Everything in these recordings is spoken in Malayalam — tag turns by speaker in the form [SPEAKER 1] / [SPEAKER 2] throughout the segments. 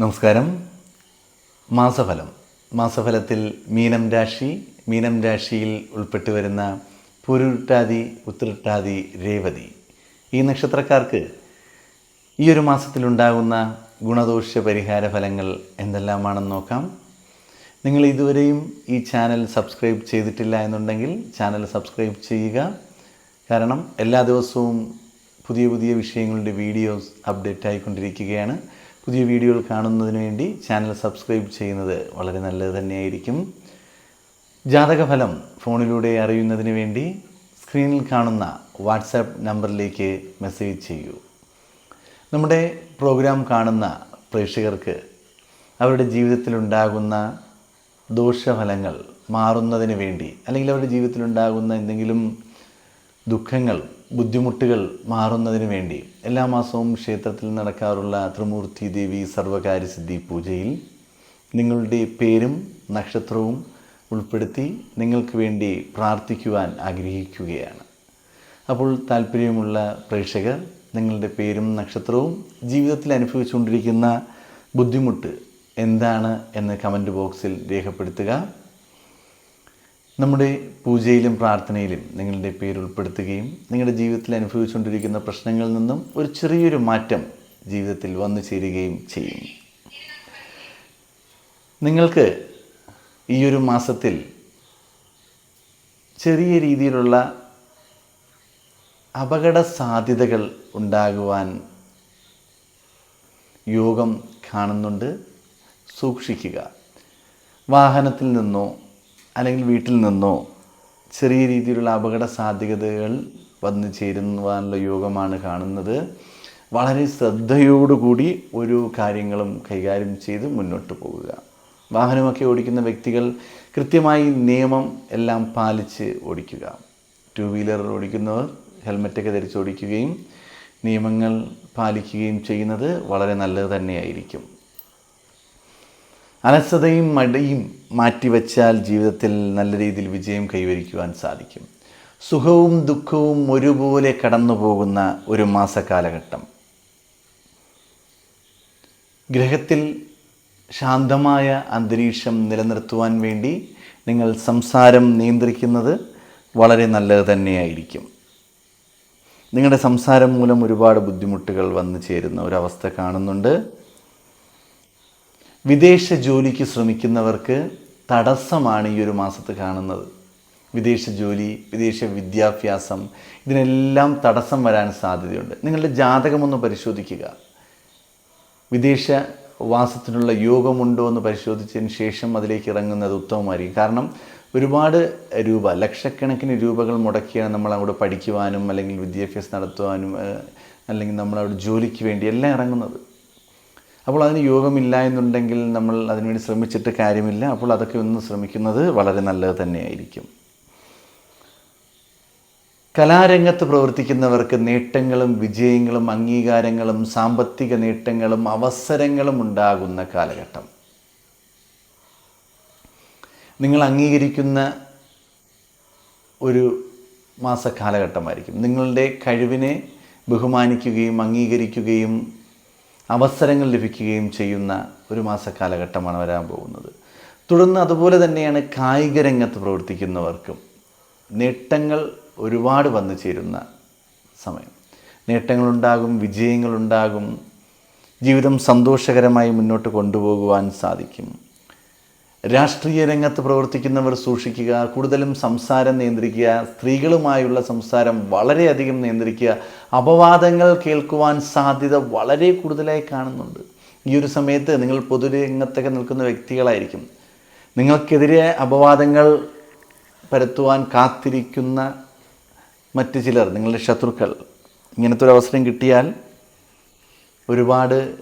[SPEAKER 1] നമസ്കാരം. മാസഫലം. മാസഫലത്തിൽ മീനം രാശി മീനം രാശിയിൽ ഉൾപ്പെട്ടു വരുന്ന പുരുട്ടാതി ഉത്രട്ടാതി രേവതി. ഈ നക്ഷത്രക്കാർക്ക് ഈ ഒരു മാസത്തിലുണ്ടാകുന്ന ഗുണദോഷ പരിഹാര ഫലങ്ങൾ എന്തെല്ലാമാണെന്ന് നോക്കാം. നിങ്ങൾ ഇതുവരെയും ഈ ചാനൽ സബ്സ്ക്രൈബ് ചെയ്തിട്ടില്ല എന്നുണ്ടെങ്കിൽ ചാനൽ സബ്സ്ക്രൈബ് ചെയ്യുക. കാരണം എല്ലാ ദിവസവും പുതിയ പുതിയ വിഷയങ്ങളുടെ വീഡിയോസ് അപ്ഡേറ്റ് ആയിക്കൊണ്ടിരിക്കുകയാണ്. പുതിയ വീഡിയോകൾ കാണുന്നതിന് വേണ്ടി ചാനൽ സബ്സ്ക്രൈബ് ചെയ്യുന്നത് വളരെ നല്ലത് തന്നെയായിരിക്കും. ജാതകഫലം ഫോണിലൂടെ അറിയുന്നതിന് വേണ്ടി സ്ക്രീനിൽ കാണുന്ന വാട്സാപ്പ് നമ്പറിലേക്ക് മെസ്സേജ് ചെയ്യൂ. നമ്മുടെ പ്രോഗ്രാം കാണുന്ന പ്രേക്ഷകർക്ക് അവരുടെ ജീവിതത്തിലുണ്ടാകുന്ന ദോഷഫലങ്ങൾ മാറുന്നതിന് വേണ്ടി അല്ലെങ്കിൽ അവരുടെ ജീവിതത്തിലുണ്ടാകുന്ന എന്തെങ്കിലും ദുഃഖങ്ങൾ ബുദ്ധിമുട്ടുകൾ മാറുന്നതിന് വേണ്ടി എല്ലാ മാസവും ക്ഷേത്രത്തിൽ നടക്കാറുള്ള ത്രിമൂർത്തി ദേവി സർവകാര്യസിദ്ധി പൂജയിൽ നിങ്ങളുടെ പേരും നക്ഷത്രവും ഉൾപ്പെടുത്തി നിങ്ങൾക്ക് വേണ്ടി പ്രാർത്ഥിക്കുവാൻ ആഗ്രഹിക്കുകയാണ്. അപ്പോൾ താല്പര്യമുള്ള പ്രേക്ഷകർ നിങ്ങളുടെ പേരും നക്ഷത്രവും ജീവിതത്തിൽ അനുഭവിച്ചുകൊണ്ടിരിക്കുന്ന ബുദ്ധിമുട്ട് എന്താണ് എന്ന് കമന്റ് ബോക്സിൽ രേഖപ്പെടുത്തുക. നമ്മുടെ പൂജയിലും പ്രാർത്ഥനയിലും നിങ്ങളുടെ പേര് ഉൾപ്പെടുത്തുകയും നിങ്ങളുടെ ജീവിതത്തിൽ അനുഭവിച്ചുകൊണ്ടിരിക്കുന്ന പ്രശ്നങ്ങളിൽ നിന്നും ഒരു ചെറിയൊരു മാറ്റം ജീവിതത്തിൽ വന്നു ചേരുകയും ചെയ്യും. നിങ്ങൾക്ക് ഈ ഒരു മാസത്തിൽ ചെറിയ രീതിയിലുള്ള അപകട സാധ്യതകൾ ഉണ്ടാകുവാൻ യോഗം കാണുന്നുണ്ട്. സൂക്ഷിക്കുക. വാഹനത്തിൽ നിന്നോ അല്ലെങ്കിൽ വീട്ടിൽ നിന്നോ ചെറിയ രീതിയിലുള്ള അപകട സാധ്യതകൾ വന്നു ചേരുവാനുള്ള യോഗമാണ് കാണുന്നത്. വളരെ ശ്രദ്ധയോടുകൂടി ഒരു കാര്യങ്ങളും കൈകാര്യം ചെയ്ത് മുന്നോട്ട് പോവുക. വാഹനമൊക്കെ ഓടിക്കുന്ന വ്യക്തികൾ കൃത്യമായി നിയമം എല്ലാം പാലിച്ച് ഓടിക്കുക. ടു വീലർ ഓടിക്കുന്നവർ ഹെൽമറ്റൊക്കെ ധരിച്ച് ഓടിക്കുകയും നിയമങ്ങൾ പാലിക്കുകയും ചെയ്യുന്നത് വളരെ നല്ലത് തന്നെയായിരിക്കും. അലസതയും മടിയും മാറ്റിവെച്ചാൽ ജീവിതത്തിൽ നല്ല രീതിയിൽ വിജയം കൈവരിക്കുവാൻ സാധിക്കും. സുഖവും ദുഃഖവും ഒരുപോലെ കടന്നു പോകുന്ന ഒരു മാസക്കാലഘട്ടം ഗ്രഹത്തിൽ ശാന്തമായ അന്തരീക്ഷം നിലനിർത്തുവാൻ വേണ്ടി നിങ്ങൾ സംസാരം നിയന്ത്രിക്കുന്നത് വളരെ നല്ലത് തന്നെയായിരിക്കും. നിങ്ങളുടെ സംസാരം മൂലം ഒരുപാട് ബുദ്ധിമുട്ടുകൾ വന്നു ചേരുന്ന ഒരവസ്ഥ കാണുന്നുണ്ട്. വിദേശ ജോലിക്ക് ശ്രമിക്കുന്നവർക്ക് തടസ്സമാണ് ഈ ഒരു മാസത്ത് കാണുന്നത്. വിദേശ ജോലി വിദേശ വിദ്യാഭ്യാസം ഇതിനെല്ലാം തടസ്സം വരാൻ സാധ്യതയുണ്ട്. നിങ്ങളുടെ ജാതകമൊന്ന് പരിശോധിക്കുക. വിദേശ വാസത്തിനുള്ള യോഗമുണ്ടോ എന്ന് പരിശോധിച്ചതിന് ശേഷം അതിലേക്ക് ഇറങ്ങുന്നത് ഉത്തമമായിരിക്കും. കാരണം ഒരുപാട് രൂപ ലക്ഷക്കണക്കിന് രൂപകൾ മുടക്കിയാണ് നമ്മൾ അവിടെ പഠിക്കുവാനും അല്ലെങ്കിൽ വിദ്യാഭ്യാസം നടത്തുവാനും അല്ലെങ്കിൽ നമ്മൾ നമ്മളവിടെ ജോലിക്ക് വേണ്ടി എല്ലാം ഇറങ്ങുന്നത്. അപ്പോൾ അതിന് യോഗമില്ല എന്നുണ്ടെങ്കിൽ നമ്മൾ അതിനുവേണ്ടി ശ്രമിച്ചിട്ട് കാര്യമില്ല. അപ്പോൾ അതൊക്കെ ഒന്ന് ശ്രമിക്കുന്നത് വളരെ നല്ലത് തന്നെയായിരിക്കും. കലാരംഗത്ത് പ്രവർത്തിക്കുന്നവർക്ക് നേട്ടങ്ങളും വിജയങ്ങളും അംഗീകാരങ്ങളും സാമ്പത്തിക നേട്ടങ്ങളും അവസരങ്ങളും ഉണ്ടാകുന്ന കാലഘട്ടം. നിങ്ങൾ അംഗീകരിക്കുന്ന ഒരു മാസ കാലഘട്ടമായിരിക്കും. നിങ്ങളുടെ കഴിവിനെ ബഹുമാനിക്കുകയും അംഗീകരിക്കുകയും അവസരങ്ങൾ ലഭിക്കുകയും ചെയ്യുന്ന ഒരു മാസ കാലഘട്ടമാണ് വരാൻ പോകുന്നത്. തുടർന്ന് അതുപോലെ തന്നെയാണ് കായിക രംഗത്ത് പ്രവർത്തിക്കുന്നവർക്കും നേട്ടങ്ങൾ ഒരുപാട് വന്നു ചേരുന്ന സമയം. നേട്ടങ്ങളുണ്ടാകും വിജയങ്ങളുണ്ടാകും. ജീവിതം സന്തോഷകരമായി മുന്നോട്ട് കൊണ്ടുപോകുവാൻ സാധിക്കും. രാഷ്ട്രീയ രംഗത്ത് പ്രവർത്തിക്കുന്നവർ സൂക്ഷിക്കുക കൂടുതലും സംസാരം നിയന്ത്രിക്കുക സ്ത്രീകളുമായുള്ള സംസാരം വളരെയധികം നിയന്ത്രിക്കുക അപവാദങ്ങൾ കേൾക്കുവാൻ സാധ്യത വളരെ കൂടുതലായി കാണുന്നുണ്ട്. ഈ ഒരു സമയത്ത് നിങ്ങൾ പൊതുരംഗത്തൊക്കെ നിൽക്കുന്ന വ്യക്തികളായിരിക്കും. നിങ്ങൾക്കെതിരെ അപവാദങ്ങൾ പരത്തുവാൻ കാത്തിരിക്കുന്ന മറ്റ് ചിലർ നിങ്ങളുടെ ശത്രുക്കൾ. ഇങ്ങനത്തെ ഒരു അവസരം കിട്ടിയാൽ ഒരുപാട്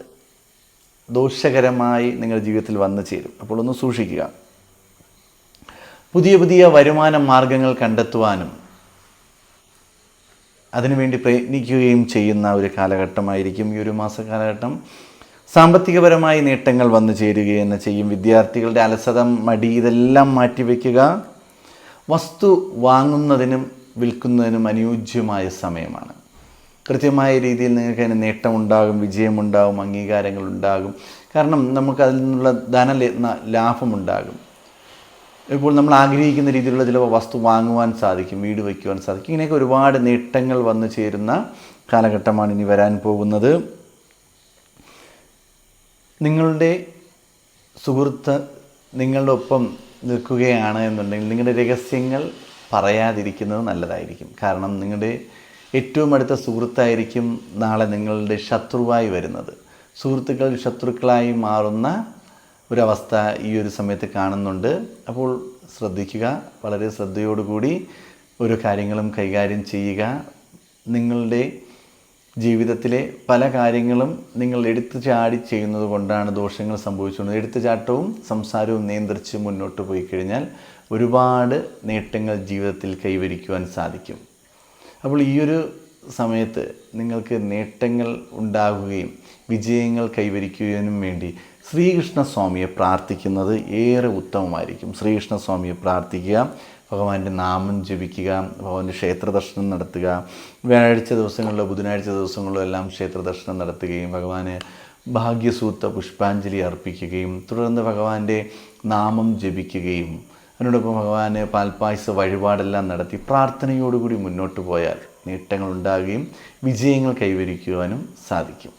[SPEAKER 1] ദോഷകരമായി നിങ്ങളുടെ ജീവിതത്തിൽ വന്നു ചേരും. അപ്പോൾ ഒന്ന് സൂക്ഷിക്കുക. പുതിയ പുതിയ വരുമാന മാർഗങ്ങൾ കണ്ടെത്തുവാനും അതിനുവേണ്ടി പ്രയത്നിക്കുകയും ചെയ്യുന്ന ഒരു കാലഘട്ടമായിരിക്കും ഈ ഒരു മാസ കാലഘട്ടം സാമ്പത്തികപരമായി നേട്ടങ്ങൾ വന്നു ചേരുകയെന്ന് ചെയ്യും. വിദ്യാർത്ഥികളുടെ അലസത മടി ഇതെല്ലാം മാറ്റിവെക്കുക. വസ്തു വാങ്ങുന്നതിനും വിൽക്കുന്നതിനും അനുയോജ്യമായ സമയമാണ്. കൃത്യമായ രീതിയിൽ നിങ്ങൾക്ക് അതിന് നേട്ടമുണ്ടാകും വിജയമുണ്ടാകും അംഗീകാരങ്ങൾ ഉണ്ടാകും കാരണം നമുക്ക് അതിൽ നിന്നുള്ള ധന ലാഭമുണ്ടാകും. ഇപ്പോൾ നമ്മൾ ആഗ്രഹിക്കുന്ന രീതിയിലുള്ള ചില വസ്തു വാങ്ങുവാൻ സാധിക്കും വീട് വയ്ക്കുവാൻ സാധിക്കും. ഇങ്ങനെയൊക്കെ ഒരുപാട് നേട്ടങ്ങൾ വന്നു ചേരുന്ന കാലഘട്ടമാണ് ഇനി വരാൻ പോകുന്നത്. നിങ്ങളുടെ സുഹൃത്ത് നിങ്ങളുടെ ഒപ്പം നിൽക്കുകയാണ് എന്നുണ്ടെങ്കിൽ നിങ്ങളുടെ രഹസ്യങ്ങൾ പറയാതിരിക്കുന്നത് നല്ലതായിരിക്കും. കാരണം നിങ്ങളുടെ ഏറ്റവും അടുത്ത സുഹൃത്തായിരിക്കും നാളെ നിങ്ങളുടെ ശത്രുവായി വരുന്നത്. സുഹൃത്തുക്കൾ ശത്രുക്കളായി മാറുന്ന ഒരവസ്ഥ ഈ ഒരു സമയത്ത് കാണുന്നുണ്ട്. അപ്പോൾ ശ്രദ്ധിക്കുക വളരെ ശ്രദ്ധയോടുകൂടി ഓരോ കാര്യങ്ങളും കൈകാര്യം ചെയ്യുക. നിങ്ങളുടെ ജീവിതത്തിലെ പല കാര്യങ്ങളും നിങ്ങൾ എടുത്തു ചാടി ചെയ്യുന്നത് കൊണ്ടാണ് ദോഷങ്ങൾ സംഭവിച്ചുകൊണ്ടത് എടുത്തുചാട്ടവും സംസാരവും നിയന്ത്രിച്ച് മുന്നോട്ട് പോയി കഴിഞ്ഞാൽ ഒരുപാട് നേട്ടങ്ങൾ ജീവിതത്തിൽ കൈവരിക്കുവാൻ സാധിക്കും. അപ്പോൾ ഈ ഒരു സമയത്ത് നിങ്ങൾക്ക് നേട്ടങ്ങൾ ഉണ്ടാകുകയും വിജയങ്ങൾ കൈവരിക്കുകയും വേണ്ടി ശ്രീകൃഷ്ണസ്വാമിയെ പ്രാർത്ഥിക്കുന്നത് ഏറെ ഉത്തമമായിരിക്കും. ശ്രീകൃഷ്ണസ്വാമിയെ പ്രാർത്ഥിക്കുക ഭഗവാന്റെ നാമം ജപിക്കുക ഭഗവാന്റെ ക്ഷേത്ര ദർശനം നടത്തുക വ്യാഴാഴ്ച ദിവസങ്ങളിലോ ബുധനാഴ്ച ദിവസങ്ങളിലോ എല്ലാം ക്ഷേത്ര ദർശനം നടത്തുകയും ഭഗവാന് ഭാഗ്യസൂത്ത പുഷ്പാഞ്ജലി അർപ്പിക്കുകയും തുടർന്ന് ഭഗവാന്റെ നാമം ജപിക്കുകയും അതിനോടൊപ്പം ഭഗവാന് പാൽപ്പായസ വഴിപാടെല്ലാം നടത്തി പ്രാർത്ഥനയോടുകൂടി മുന്നോട്ട് പോയാൽ നേട്ടങ്ങൾ ഉണ്ടാകുകയും വിജയങ്ങൾ കൈവരിക്കുവാനും സാധിക്കും.